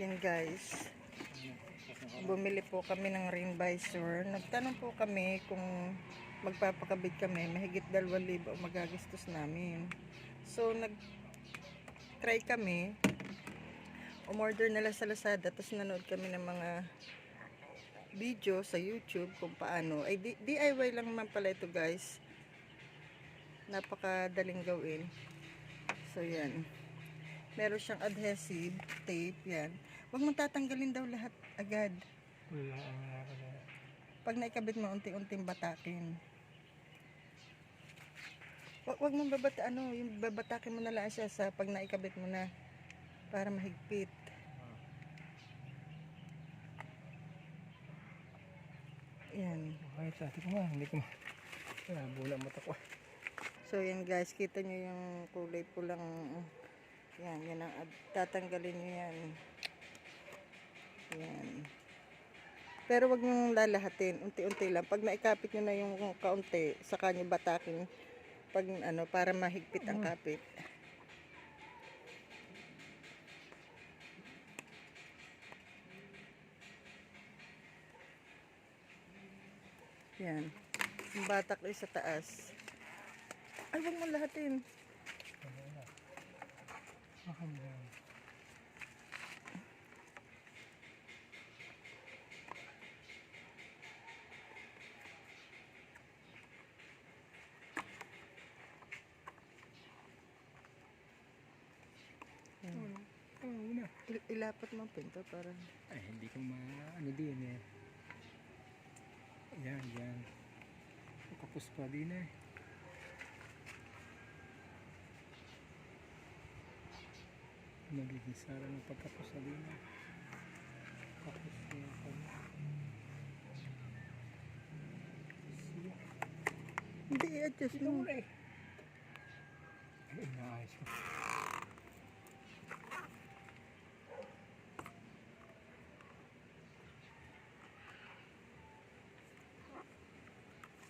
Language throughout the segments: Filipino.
Yan guys. Bumili po kami ng rain visor. Nagtanong po kami kung magpapakabit kami. Mahigit 2,000 ang magagastos namin. So, nag try kami. Umorder nila sa Lazada. Tapos nanood kami ng mga video sa YouTube kung paano. Ay, di- DIY lang naman pala ito guys. Napakadaling gawin. So, yan. Meron siyang adhesive tape, yan. Huwag mong tatanggalin daw lahat agad. Wala. Pag naikabit mo, unti-unting batakin. Huwag, huwag mong babata, ano, yung babatakin mo na lang siya sa pag naikabit mo na para mahigpit. Yan. Kahit sa atin ko nga, hindi ko ma... Wala, bula mata ko. So, yan guys, kita nyo yung kulay pulang, yan, yan ang, tatanggalin nyo yan. Yan. Pero wag nyo lalahatin, unti-unti lang. Pag naikapit nyo na yung kaunti, saka nyo batakin, pag ano, para mahigpit ang kapit. Yan. Yung batak ay sa taas. Ay, wag mo lahatin. Mahal yan. Yan. Oo, una. Il- ilapat mo pinto para Ay, hindi ko ma... Ano din eh. Yan, yan. Kapos pa din eh. Nagiging sara ng pagkapos sa din. Kapos na pag... Sige. Hindi, i-adjust Ito mo. muna eh. Ay, inaayos ko.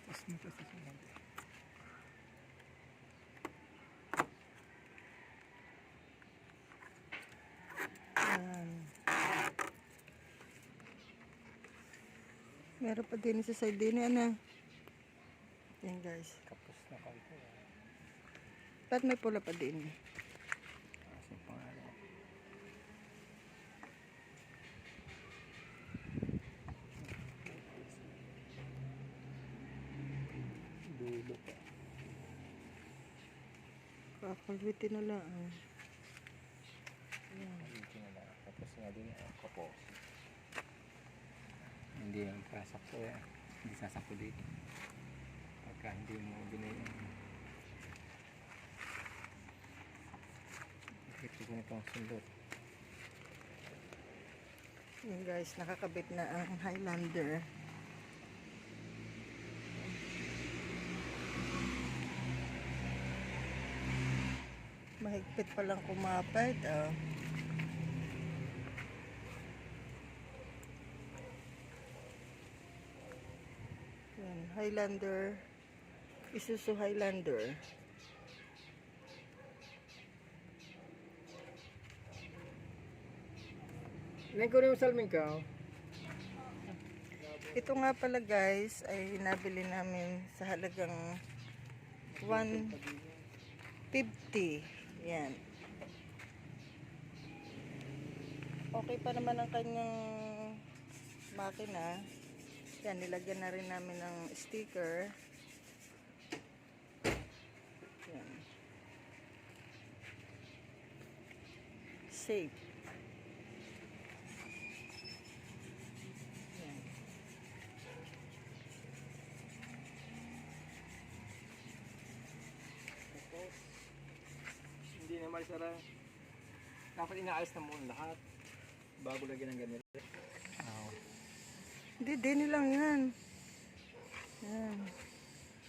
Tas mo, tas mo lang. Yan. Meron pa din sa side din ano. Yan guys. Kapos na kalpo. Ba't may pula pa din? Kasi pangalan. Dulo pa. Kakalbitin na lang. Hindi na lang. Tapos nga din ang kapos. Hindi yung sasakto eh. Hindi sasakto dito. Pagka hindi mo binay yung Ito ko na itong sundot. Yan guys, nakakabit na ang Highlander. Mahigpit pa lang kumapit. Oh. Yan, Highlander. Isuzu Highlander. Rin yung salming ka? Ito nga pala guys ay nabili namin sa halagang 150. Yan. Okay pa naman ang kanyang makina. Yan, nilagyan na rin namin ng sticker. Yan. Safe. Yan. Tapos, hindi na marisara. Dapat inaayos na muna lahat. Bago lagyan ng ganito. Hindi, dini lang yan. Yan.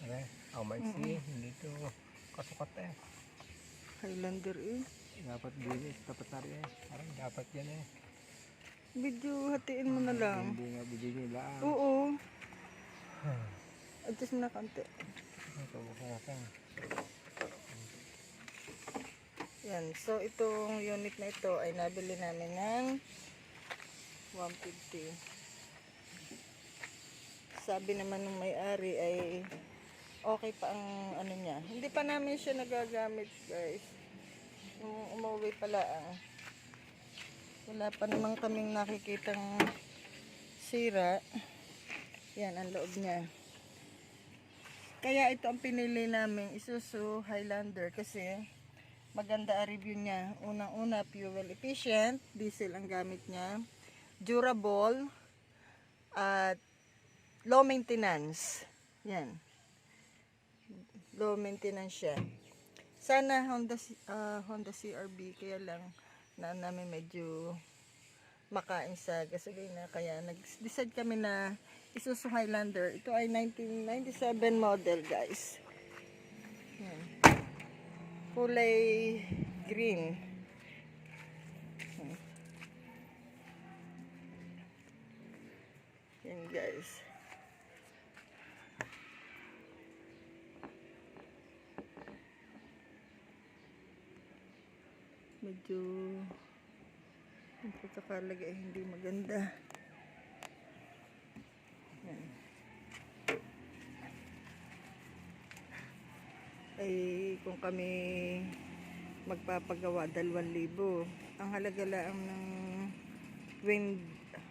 Okay. Oh, may see. Hindi to kasukat eh. Highlander eh. Dapat bilis. Dapat na rin eh. Parang dapat yan eh. Video hatiin mo na lang. Hindi nga bigyan nila. Oo. Adjust mo na konti. Ito, bukasan. Yan. So, itong unit na ito ay nabili namin ng 150. Sabi naman ng may-ari ay okay pa ang ano niya. Hindi pa namin siya nagagamit, guys. Nung umuwi pala ang wala pa naman kaming nakikitang sira. Yan ang loob niya. Kaya ito ang pinili namin, Isuzu Highlander kasi maganda ang review niya. Unang-una, fuel efficient, diesel ang gamit niya, durable, low maintenance. Yan. Low maintenance siya. Sana Honda, ah, Honda CRV, kaya lang na namin medyo makain sa gasolina. Kaya nag-decide kami na Isuzu Highlander. Ito ay 1997 model, guys. Yan. Kulay green. Yan, guys. Medyo yung pagkakalagay ay hindi maganda. Yan. Ay kung kami magpapagawa 2,000. Ang halaga lang ng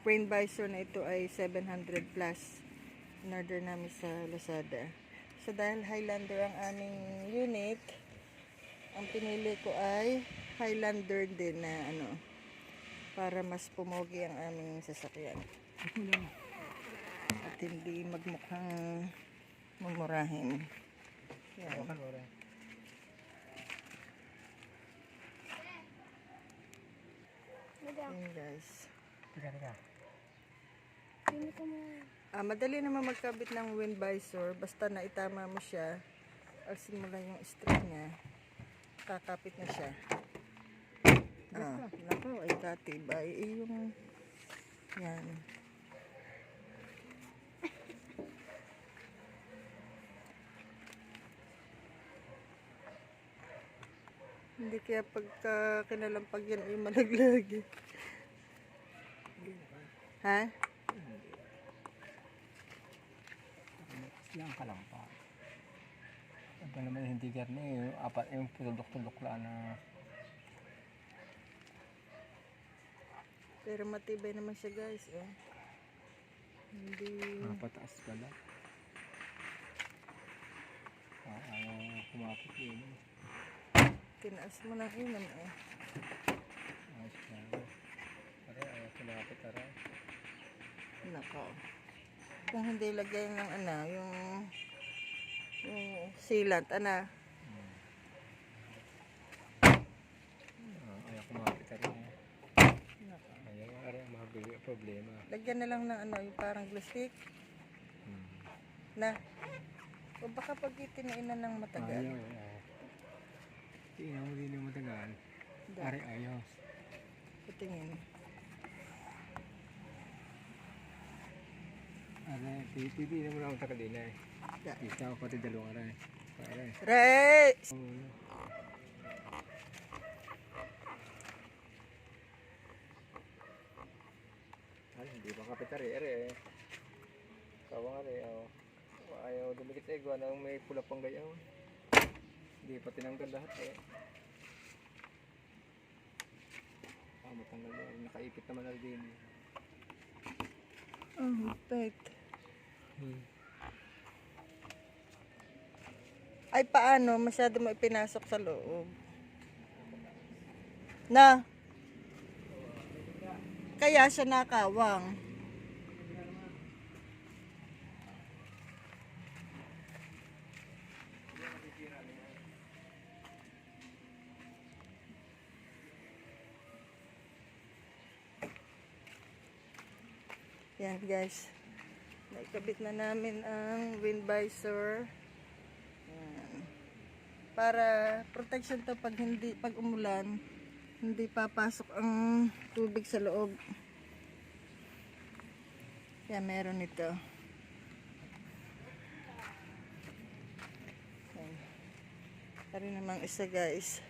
wind visor na ito ay 700 plus. In-order namin sa Lazada. So dahil Highlander ang aming unit, ang pinili ko ay Highlander din na ano para mas pumogi ang aming sasakyan. At hindi magmukhang mumurahin. Yan. Yan guys. Ah, madali naman magkabit ng wind visor. Basta na itama mo siya. Alsin mo yung string niya. Kakapit na siya. Ah, naku, ay katibay. Eh, yung... Yan. Hindi kaya pagka kinalampag yan ay malaglag. Ha? Yan ka lang pa. Ito naman hindi garni, yung apat yung tulok-tulok lang na Pero matibay naman siya guys. Eh. Hindi... mapataas pala. Ah, ayaw kumapit yun. Tinaas mo ng inom eh. Ayos na. Aray, ayaw kumapit aray. Nako. Kung hindi lagay ng ano, yung yung sealant, ana. Ah, ayaw kumapit aray. Nako. Ayaw aray, mabili problema. Lagyan na lang ng ano, yung parang glue stick Hmm. na o baka pag itinainan ng matagal. Ayaw, oo. Tingnan mo din yung matagal. Da, Aray, ayaw. patingin. Aray, mo na ako takalina eh. Da. Kita ko pati dalawang aray. Aray. Ray! Oo. Ay, hindi ba kapit ari, ari eh. Kawang ari, oh. Ayaw dumikit eh, gawa nang may pula pang gayaw. Hindi pa tinanggal lahat eh. Ah, matanggal yan. Nakaipit naman na din. Oh, pet. Ay, paano? Masyado mo ipinasok sa loob. Na? Kaya siya nakawang. Yan guys. Naikabit na namin ang wind visor. Yan. Para protection to pag hindi pag umulan, hindi papasok ang tubig sa loob. Yan meron ito. Yan. Pari namang isa guys.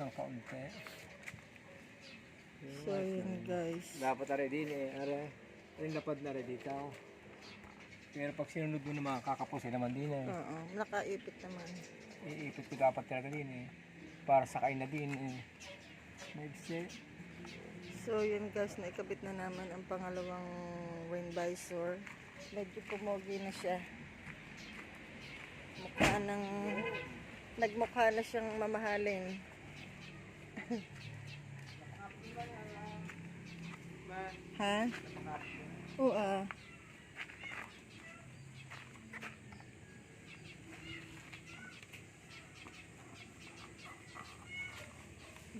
Ng kaunti. So, yun guys. Dapat are din eh. Are, rin dapat na rin dito. Pero pag sinunod mo naman, kakapos eh naman din eh. Oo, nakaipit naman. Iipit ko dapat talaga din eh. Para sakay na din eh. Maigsi. So, yun guys, naikabit na naman ang pangalawang wind visor. Medyo pumogi na siya. Mukha ng... Nagmukha na siyang mamahalin. Ha? Oo ah.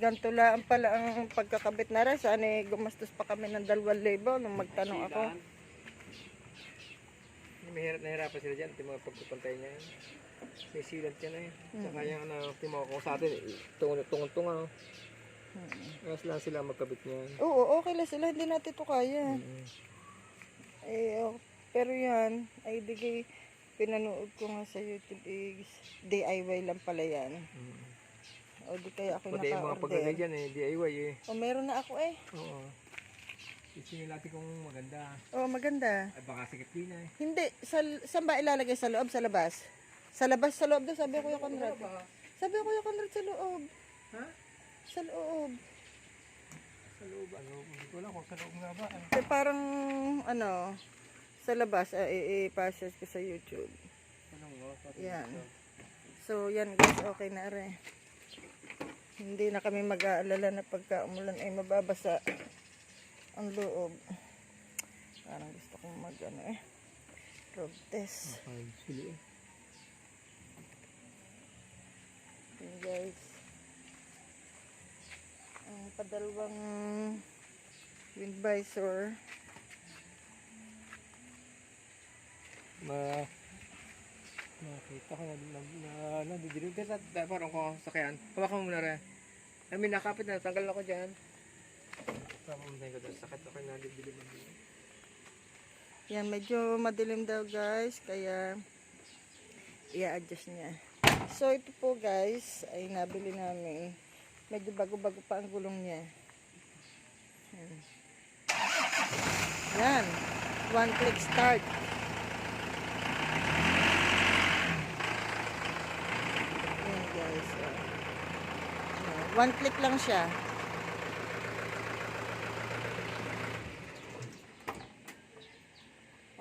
Ganto lang pala ang pagkakabit na rin. Sana eh, gumastos pa kami ng 2,000 nung magtanong ako. Mahirap nahirapan sila dyan. Timo pagpapantay niya yan. Silat yan eh. Saka yung ano, timo ko sa atin, tungon-tungon-tunga. Ayos lang sila magkabit niyan. Oo, okay lang sila. Hindi natin ito kaya. Mm. Eh, oh, pero yan, ay digay, pinanood ko nga sa YouTube is DIY lang pala yan. Mm. O di kaya ako Pati yung mga naka-order. dyan eh, DIY eh. O meron na ako eh. Oo. Isingin natin kung maganda. O maganda. Ay baka sikip din eh. Hindi, sa, saan ba ilalagay? Sa loob, sa labas? Sa labas, sa loob daw, sabi ko yung Conrad. Sabi ko yung Conrad sa loob. Ha? Sa loob. Sa loob, ano? Hindi ko alam kung sa loob nga ba. Ano? Eh, parang, ano, sa labas, uh, i-process ko sa YouTube. Anong mo? Yan. So, yan guys, okay na rin. Hindi na kami mag-aalala na pagka umulan ay mababasa ang loob. Parang gusto kong mag, ano eh, road test. Ay, sili eh. Yan guys. Ang padalawang wind visor. Ma... Nakita ko na, na, na, nadidilim. Da, parang ko sakyan. Hawakan mo muna rin. I mean, nakapit na. Tanggal na ko dyan. Mo ko doon. Sakit ako na nadidilim. Yan, medyo madilim daw guys, kaya i-adjust niya. So ito po guys, ay nabili namin. Medyo bago-bago pa ang gulong niya. Yan. Yan. One click start. Yan guys. Yan. One click lang siya.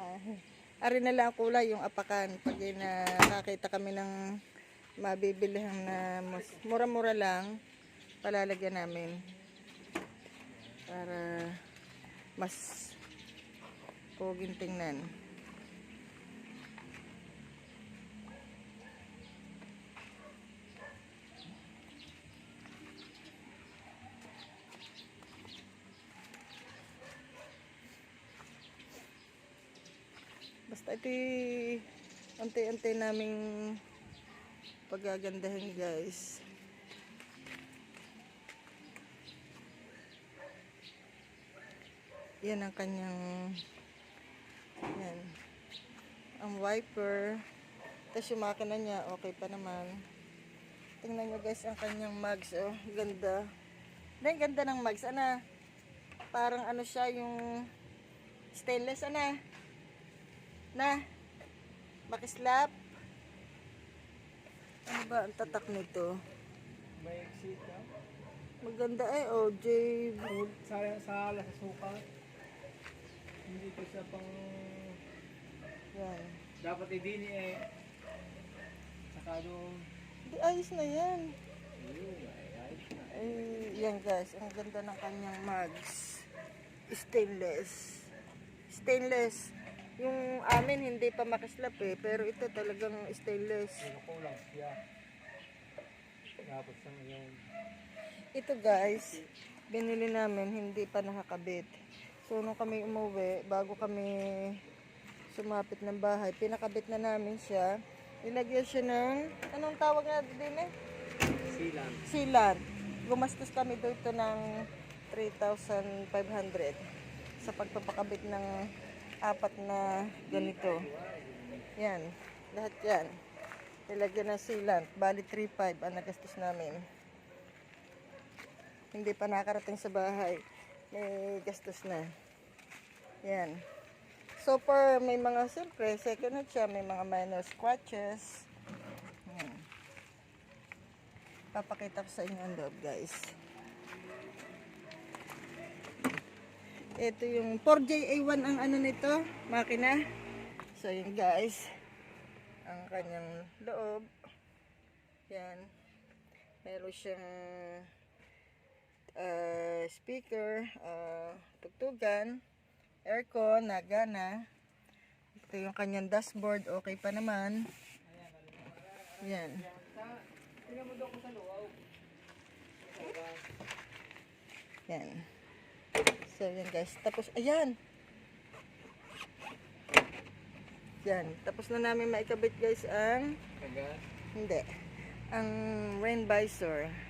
Ah, ari na lang ang kulay yung apakan pag eh, nakakita kami ng mabibilihan na mura-mura lang palalagyan namin para mas poging tingnan Basta ito unti-unti naming pagagandahin guys. Yan ang kanyang yan. Ang wiper. Tapos yung makina niya, okay pa naman. Tingnan nyo guys ang kanyang mugs. Oh, ganda. Dahil ganda ng mugs. Ana, parang ano siya yung stainless. Ana, na, makislap. Ano ba ang tatak nito? May exit? Maganda eh, oh, J. Sa, sa alas sa suka. Hindi ko siya pang... Yan. Dapat idini eh. Saka doon. Di, ayos na yan. Ayun, ay, ayos na. Eh, yan guys, ang ganda ng kanyang mugs. Stainless. Stainless. Yung amin hindi pa makislap eh, pero ito talagang stainless. Ano ko lang siya. Ito guys, binili namin, hindi pa nakakabit. So, nung kami umuwi, bago kami sumapit ng bahay, pinakabit na namin siya. Ilagyan siya ng, anong tawag na din eh? Silang. Sealant. Gumastos kami dito ng 3,500 sa pagpapakabit ng apat na ganito. Yan. Lahat yan. Ilagyan ng sealant. Bali 3,500 ang nagastos namin. hindi pa nakarating sa bahay. May gastos na. Yan. So far, may mga, siyempre, second hand siya, may mga minor scratches. Papakita ko sa inyo ang loob, guys. Ito yung 4JA1 ang ano nito, makina. So, yun guys. Ang kanyang loob. Yan. Meron siyang speaker, uh, tugtugan, aircon, nagana. Ito yung kanyang dashboard, okay pa naman. Yan. Yan. So, yan guys. Tapos, ayan. Yan. Tapos na namin maikabit guys ang, hindi, ang rain visor.